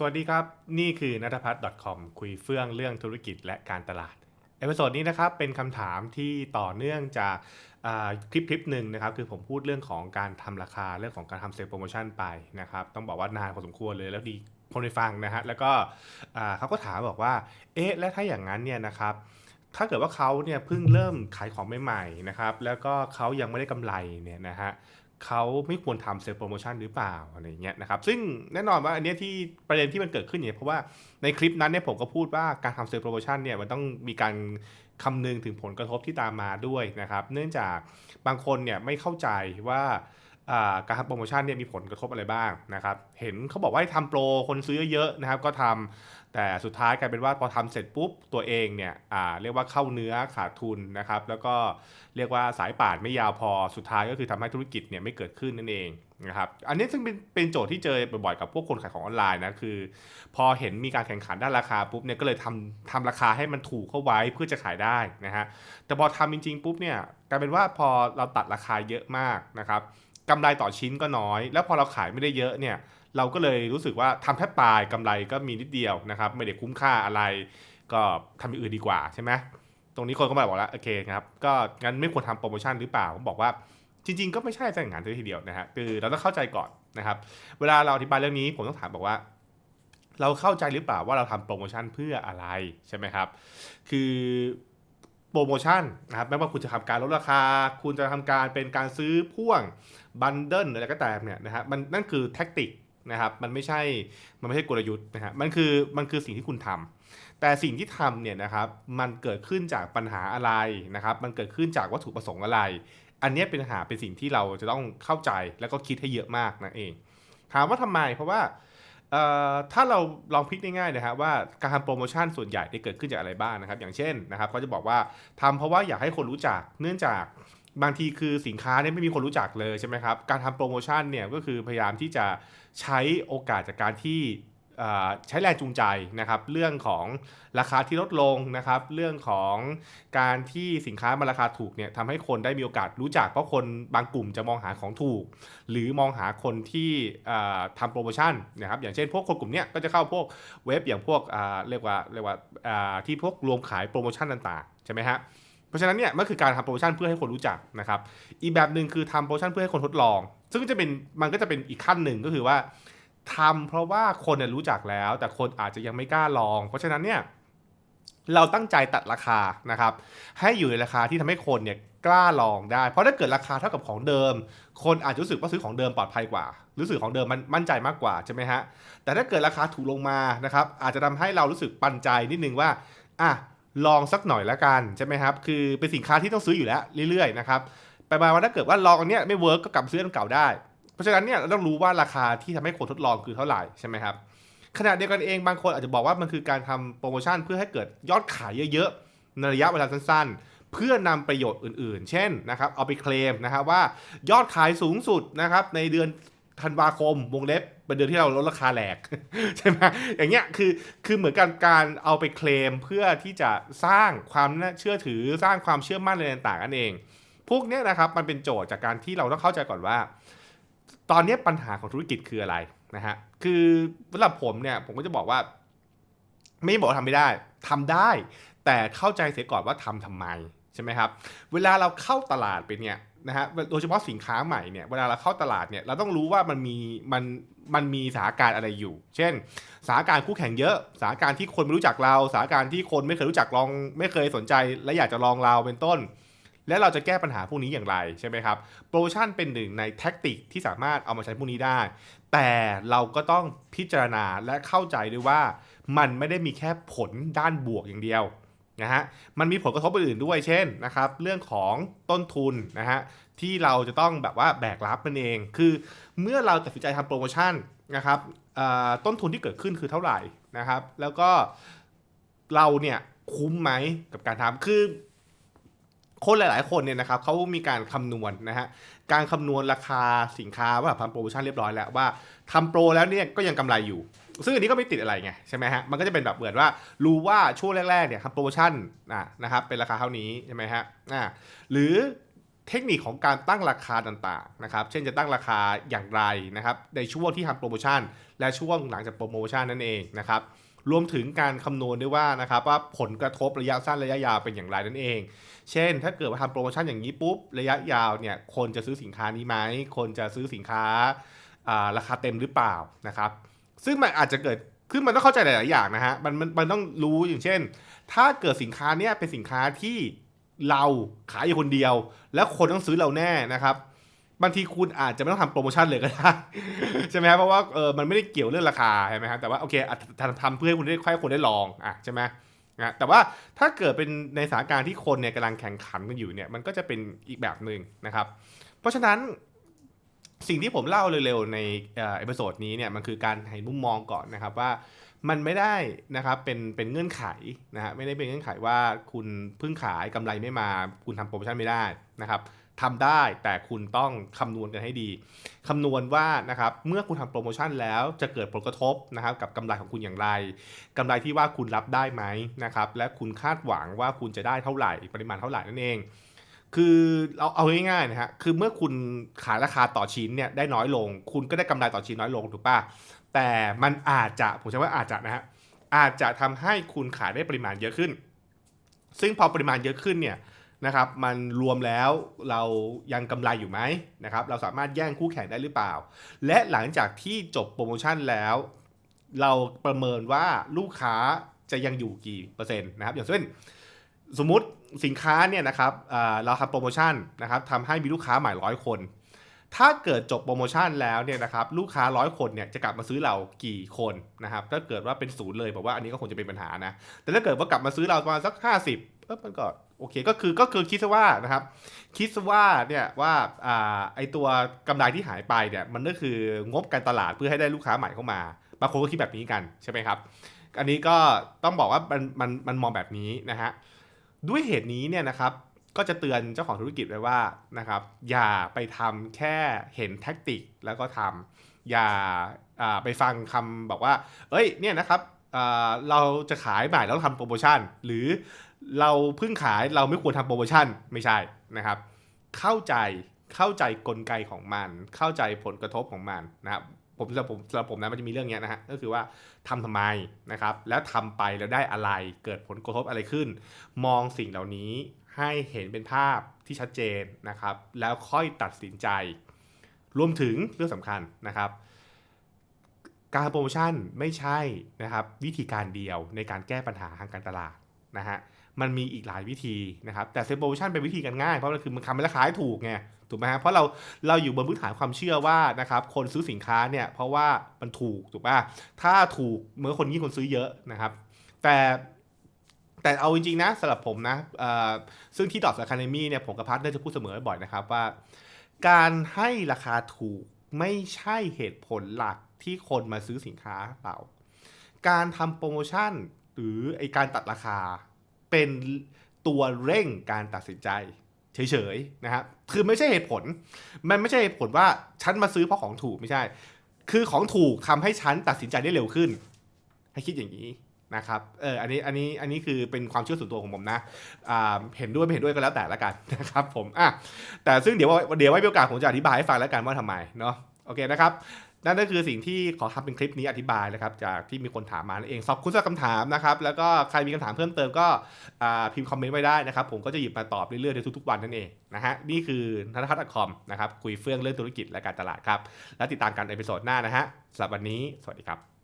สวัสดีครับ นี่คือนัทพัฒน์ .com คุยเฟื่องเรื่องธุรกิจและการตลาด เอพิโซดนี้นะครับเป็นคำถามที่ต่อเนื่องจากคลิปคลิปหนึ่งนะครับคือผมพูดเรื่องของการทำราคาเรื่องของการทำเซลล์โปรโมชั่นไปนะครับต้องบอกว่านานพอสมควรเลยแล้วดีคนไปฟังนะฮะแล้วก็เขาก็ถามบอกว่าเอ๊ะและถ้าอย่างนั้นเนี่ยนะครับถ้าเกิดว่าเขาเนี่ยเพิ่งเริ่มขายของใหม่ๆนะครับแล้วก็เขายังไม่ได้กำไรเนี่ยนะฮะ เขาไม่ควรทำเซลล์โปรโมชั่นหรือเปล่าอะไรเงี้ยนะครับซึ่งแน่นอนว่าอันนี้ที่ประเด็นที่มันเกิดขึ้นเนี่ยเพราะว่าในคลิปนั้นเนี่ยผมก็พูดว่าการทำเซลล์โปรโมชั่นเนี่ยมันต้องมีการคำนึงถึงผลกระทบที่ตามมาด้วยนะครับ เนื่องจากบางคนเนี่ยไม่เข้าใจว่า การทำโปรโมชั่นเนี่ยมีผลกระทบอะไรบ้างนะครับ เห็นเขาบอกว่าให้ทำโปรคนซื้อเยอะๆนะครับ ก็ทำแต่สุดท้ายกลายเป็นว่าพอทำเสร็จปุ๊บตัวเองเนี่ยเรียกว่าเข้าเนื้อขาดทุนนะครับ แล้วก็เรียกว่าสายป่านไม่ยาวพอสุดท้ายก็คือทำให้ธุรกิจเนี่ยไม่เกิดขึ้นนั่นเองนะครับอันนี้ซึ่งเป็นเป็นโจทย์ที่เจอบ่อยๆกับพวกคนขายของออนไลน์นะคือ พอเห็นมีการแข่งขันด้านราคาปุ๊บเนี่ยก็เลยทำทำราคาให้มันถูกเข้าไว้เพื่อจะขายได้นะฮะแต่พอทำจริงๆปุ๊บเนี่ยกลายเป็นว่าพอเราตัดราคาเยอะมากนะครับ กำไรต่อชิ้นก็น้อย แล้วพอเราขายไม่ได้เยอะเนี่ยเราก็เลยรู้สึกว่าทำแทบตายกำไรก็มีนิดเดียวนะครับไม่ได้คุ้มค่าอะไร ก็ทำอย่างอื่นดีกว่าใช่ไหมตรงนี้คนก็มาบอกแล้วโอเคครับก็งั้นไม่ควรทำโปรโมชั่นหรือเปล่าผมบอกว่าจริง ๆ ก็ไม่ใช่ซะอย่างนั้นทีเดียวนะฮะคือเราต้องเข้าใจก่อนนะครับ เวลาเราอธิบายเรื่องนี้ผมต้องถามบอกว่า เราเข้าใจหรือเปล่าว่าเราทำโปรโมชั่นเพื่ออะไรใช่ไหมครับ คือ โปรโมชั่นนะครับไม่ว่าคุณจะทำการลดราคา คุณจะทำการเป็นการซื้อพ่วงบันเดิลอะไรก็ตามเนี่ยนะฮะมันนั่นคือแท็กติกนะครับมันไม่ใช่มันไม่ใช่กลยุทธ์นะฮะมันคือมันคือสิ่งที่คุณทำแต่สิ่งที่ทำเนี่ยนะครับมันเกิดขึ้นจากปัญหาอะไรนะครับมันเกิดขึ้นจากวัตถุประสงค์อะไร อันนี้เป็นปัญหาเป็นสิ่งที่เราจะต้องเข้าใจแล้วก็คิดให้เยอะมากนั่นเอง ถามว่าทำไมเพราะว่า ถ้าเราลองพลิกง่ายๆนะครับว่าการทำโปรโมชั่นส่วนใหญ่ได้เกิดขึ้นจากอะไรบ้างนะครับ อย่างเช่นนะครับก็จะบอกว่าทำเพราะว่าอยากให้คนรู้จักเนื่องจากบางทีคือสินค้าเนี่ยไม่มีคนรู้จักเลยใช่ไหมครับ การทำโปรโมชั่นเนี่ยก็คือพยายามที่จะใช้โอกาสจากการที่ ใช้แรงจูงใจนะครับเรื่องของราคาที่ลดลงนะครับเรื่องของการที่สินค้ามันราคาถูกเนี่ยทำให้คนได้มีโอกาสรู้จักเพราะคนบางกลุ่มจะมองหาของถูก หรือมองหาคนที่อ่าทำโปรโมชั่นนะครับอย่างเช่นพวกคนกลุ่มนี้ก็จะเข้าพวกเว็บอย่างพวกเรียกว่าเรียกว่าอ่าที่พวกรวมขายโปรโมชั่นต่างๆใช่ไหมฮะเพราะฉะนั้นเนี่ยมันคือการทำโปรโมชั่นเพื่อให้คนรู้จักนะครับ อีกแบบหนึ่งคือทำโปรโมชั่นเพื่อให้คนทดลอง ซึ่งจะเป็นมันก็จะเป็นอีกขั้นหนึ่งก็คือว่า ทำเพราะว่าคนเนี่ยรู้จักแล้ว แต่คนอาจจะยังไม่กล้าลอง เพราะฉะนั้นเนี่ยเราตั้งใจตัดราคานะครับ ให้อยู่ในราคาที่ทำให้คนเนี่ยกล้าลองได้ เพราะถ้าเกิดราคาเท่ากับของเดิม คนอาจจะรู้สึกว่าซื้อของเดิมปลอดภัยกว่า รู้สึกของเดิมมันมั่นใจมากกว่าใช่ไหมฮะ แต่ถ้าเกิดราคาถูกลงมานะครับ อาจจะทำให้เรารู้สึกปันใจนิดนึงว่าอะลองสักหน่อยละกันใช่ไหมครับ คือเป็นสินค้าที่ต้องซื้ออยู่แล้วเรื่อยๆนะครับไปมาว่าถ้าเกิดว่าลองอันเนี้ยไม่เวิร์กก็กลับซื้ออันเก่าได้ เพราะฉะนั้นเนี่ยเราต้องรู้ว่าราคาที่ทำให้คนทดลองคือเท่าไหร่ใช่ไหมครับขณะเดียวกันเองบางคนอาจจะบอกว่ามันคือการทำโปรโมชั่นเพื่อให้เกิดยอดขายเยอะๆในระยะเวลาสั้นๆ เพื่อนำประโยชน์อื่นๆ เช่นนะครับเอาไปเคลมนะครับว่ายอดขายสูงสุดนะครับในเดือนธันวาคมวงเล็บเป็นเดือนที่เราลดราคาแหลกใช่ไหมอย่างเงี้ยคือคือเหมือนกันการเอาไปเคลมเพื่อที่จะสร้างความน่าเชื่อถือสร้างความเชื่อมั่นอะไรต่างๆนั่นเอง พวกเนี้ยนะครับมันเป็นโจทย์จากการที่เราต้องเข้าใจก่อนว่า ตอนนี้ปัญหาของธุรกิจคืออะไรนะฮะคือสำหรับผมเนี่ยผมก็จะบอกว่า ไม่บอกว่าทำไม่ได้ทำได้ แต่เข้าใจเสียก่อนว่าทำทำไมใช่ไหมครับ เวลาเราเข้าตลาดไปเนี่ยนะฮะโดยเฉพาะสินค้าใหม่เนี่ยเวลาเราเข้าตลาดเนี่ยเราต้องรู้ว่ามันมีมันมันมีสถานการณ์อะไรอยู่ เช่นสถานการณ์คู่แข่งเยอะสถานการณ์ที่คนไม่รู้จักเราสถานการณ์ที่คนไม่เคยรู้จักลอง ไม่เคยสนใจ และอยากจะลองเราเป็นต้น และเราจะแก้ปัญหาพวกนี้อย่างไรใช่ไหมครับโปรโมชั่นเป็นหนึ่งในแท็กติกที่สามารถเอามาใช้พวกนี้ได้ แต่เราก็ต้องพิจารณาและเข้าใจด้วยว่า มันไม่ได้มีแค่ผลด้านบวกอย่างเดียวนะฮะมันมีผลกระทบอื่นด้วยเช่นนะครับเรื่องของต้นทุนนะฮะที่เราจะต้องแบบว่าแบกรับมันเอง คือเมื่อเราตัดสินใจทำโปรโมชั่นนะครับต้นทุนที่เกิดขึ้นคือเท่าไหร่นะครับ แล้วก็เราเนี่ยคุ้มไหมกับการทำคือ คนหลาย ๆ คนเนี่ยนะครับเขามีการคำนวณนะฮะการคำนวณราคาสินค้าว่าทำโปรโมชั่นเรียบร้อยแล้วว่าทำโปรแล้วเนี่ยก็ยังกำไรอยู่ ซึ่งอันนี้ก็ไม่ติดอะไรไงใช่ไหมฮะมันก็จะเป็นแบบเหมือนว่ารู้ว่าช่วงแรก ๆ เนี่ยทำโปรโมชั่นนะนะครับเป็นราคาเท่านี้ใช่ไหมฮะอ่าหรือเทคนิคของการตั้งราคาต่างๆนะครับ เช่นจะตั้งราคาอย่างไรนะครับในช่วงที่ทำโปรโมชั่น และช่วงหลังจากโปรโมชั่นนั่นเองนะครับ รวมถึงการคำนวณด้วยว่านะครับว่าผลกระทบระยะสั้นระยะยาวเป็นอย่างไรนั่นเอง เช่น ถ้าเกิดว่าทำโปรโมชั่นอย่างนี้ปุ๊บระยะยาวเนี่ยคนจะซื้อสินค้านี้ไหมคนจะซื้อสินค้าราคาเต็มหรือเปล่านะครับซึ่งมันอาจจะเกิดคือมันต้องเข้าใจหลายๆอย่างนะฮะมันมันมันต้องรู้อย่างเช่น ถ้าเกิดสินค้าเนี้ยเป็นสินค้าที่เราขายอยู่คนเดียว แล้วคนต้องซื้อเราแน่นะครับ บางทีคุณอาจจะไม่ต้องทำโปรโมชั่นเลยก็ได้ ใช่ไหมครับเพราะว่าเออมันไม่ได้เกี่ยวเรื่องราคาใช่ไหมครับแต่ว่าโอเคอาจจะทำทำเพื่อให้คุณได้ให้คนได้ลองอะใช่ไหมนะแต่ว่าถ้าเกิดเป็นในสถานการณ์ที่คนเนี่ยกำลังแข่งขันกันอยู่เนี่ยมันก็จะเป็นอีกแบบหนึ่งนะครับ เพราะฉะนั้นสิ่งที่ผมเล่าเร็วๆในเอพิโซดนี้เนี่ยมันคือการให้มุมมองก่อนนะครับว่ามันไม่ได้นะครับเป็นเป็นเงื่อนไขนะฮะไม่ได้เป็นเงื่อนไขว่าคุณเพิ่งขายกำไรไม่มา คุณทำโปรโมชั่นไม่ได้นะครับ ทำได้แต่คุณต้องคำนวณกันให้ดีคำนวณว่านะครับเมื่อคุณทำโปรโมชั่นแล้วจะเกิดผลกระทบนะครับกับกำไรของคุณอย่างไรกำไรที่ว่าคุณรับได้ไหมนะครับและคุณคาดหวังว่าคุณจะได้เท่าไหร่ ปริมาณเท่าไหร่นั่นเอง คือเอาเอาง่ายๆนะฮะคือเมื่อคุณขายราคาต่อชิ้นเนี่ยได้น้อยลง คุณก็ได้กำไรต่อชิ้นน้อยลงถูกป่ะแต่มันอาจจะผมใช้ว่าอาจจะนะฮะอาจจะทำให้คุณขายได้ปริมาณเยอะขึ้น ซึ่งพอปริมาณเยอะขึ้นเนี่ย นะครับมันรวมแล้วเรายังกำไรอยู่ไหมนะครับเราสามารถแย่งคู่แข่งได้หรือเปล่า และหลังจากที่จบโปรโมชั่นแล้ว เราประเมินว่าลูกค้าจะยังอยู่กี่เปอร์เซ็นต์นะครับอย่างเช่นสมมุติสินค้าเนี่ยนะครับเราทำโปรโมชั่นนะครับทำให้มีลูกค้าใหม่ร้อยคน ถ้าเกิดจบโปรโมชั่นแล้วเนี่ยนะครับลูกค้าร้อยคนเนี่ยจะกลับมาซื้อเรากี่คนนะครับถ้าเกิดว่าเป็นศูนย์เลยผมว่าอันนี้ก็คงจะเป็นปัญหานะแต่ถ้าเกิดว่ากลับมาซื้อเราประมาณสัก 50 เออมันก็โอเคก็คือก็คือคิดซะว่านะครับ คิดซะว่าเนี่ยว่าอ่าไอตัวกำไรที่หายไปเนี่ยมันก็คืองบการตลาดเพื่อให้ได้ลูกค้าใหม่เข้ามาบางคนก็คิดแบบนี้กันใช่ไหมครับ อันนี้ก็ต้องบอกว่ามันมันมันมองแบบนี้นะฮะด้วยเหตุนี้เนี่ยนะครับก็จะเตือนเจ้าของธุรกิจไว้ว่านะครับ อย่าไปทำแค่เห็นแท็กติกแล้วก็ทำอย่าไปฟังคำบอกว่า เอ้ยเนี่ยนะครับเราจะขายใหม่แล้วทำโปรโมชั่น หรือ เราเพิ่งขายเราไม่ควรทำโปรโมชั่นไม่ใช่นะครับ เข้าใจเข้าใจกลไกของมัน เข้าใจผลกระทบของมันนะครับผมสำหรับผมสำหรับผมนะมันจะมีเรื่องเนี้ยนะฮะก็คือว่าทำทำไมนะครับ แล้วทำไปแล้วได้อะไรเกิดผลกระทบอะไรขึ้น มองสิ่งเหล่านี้ให้เห็นเป็นภาพที่ชัดเจนนะครับ แล้วค่อยตัดสินใจ รวมถึงเรื่องสำคัญนะครับ การโปรโมชั่นไม่ใช่นะครับ วิธีการเดียวในการแก้ปัญหาทางการตลาดนะฮะ มันมีอีกหลายวิธีนะครับ แต่เซลล์โปรโมชั่นเป็นวิธีการง่าย เพราะมันคือมันทำให้ราคาถูกไงถูกไหมฮะเพราะเราเราอยู่บนพื้นฐานความเชื่อว่านะครับคนซื้อสินค้าเนี่ยเพราะว่ามันถูกถูกป่ะถ้าถูกเมื่อคนยิ่งคนซื้อเยอะนะครับ แต่แต่เอาจริงๆนะสำหรับผมนะซึ่งที่ดอทอะคาเดมี่เนี่ยผมกับพัทได้จะพูดเสมอบ่อยนะครับว่า การให้ราคาถูกไม่ใช่เหตุผลหลักที่คนมาซื้อสินค้าเราการทำโปรโมชั่นหรือไอการตัดราคา เป็นตัวเร่งการตัดสินใจเฉยๆนะครับคือไม่ใช่เหตุผล มันไม่ใช่เหตุผลว่าฉันมาซื้อเพราะของถูกไม่ใช่ คือของถูกทำให้ฉันตัดสินใจได้เร็วขึ้น ให้คิดอย่างนี้นะครับเอออันนี้อันนี้อันนี้คือเป็นความเชื่อส่วนตัวของผมนะอ่าเห็นด้วยไม่เห็นด้วยก็แล้วแต่ละกันนะครับผมอะแต่ซึ่งเดี๋ยวเดี๋ยวไว้โอกาสผมจะอธิบายให้ฟังแล้วกันว่าทำไมเนาะโอเคนะครับ นั่นก็คือสิ่งที่ขอทำเป็นคลิปนี้อธิบายนะครับจากที่มีคนถามมาเองขอบคุณสำหรับคำถามนะครับแล้วก็ใครมีคำถามเพิ่มเติมก็พิมพ์คอมเมนต์ไว้ได้นะครับผมก็จะหยิบมาตอบเรื่อยๆในทุกๆวันนั่นเองนะฮะนี่คือนัทพัฒน์คอมนะครับคุยเฟื่องเรื่องธุรกิจและการตลาดครับแล้วติดตามกันในเอพิโซดหน้านะฮะสำหรับวันนี้สวัสดีครับ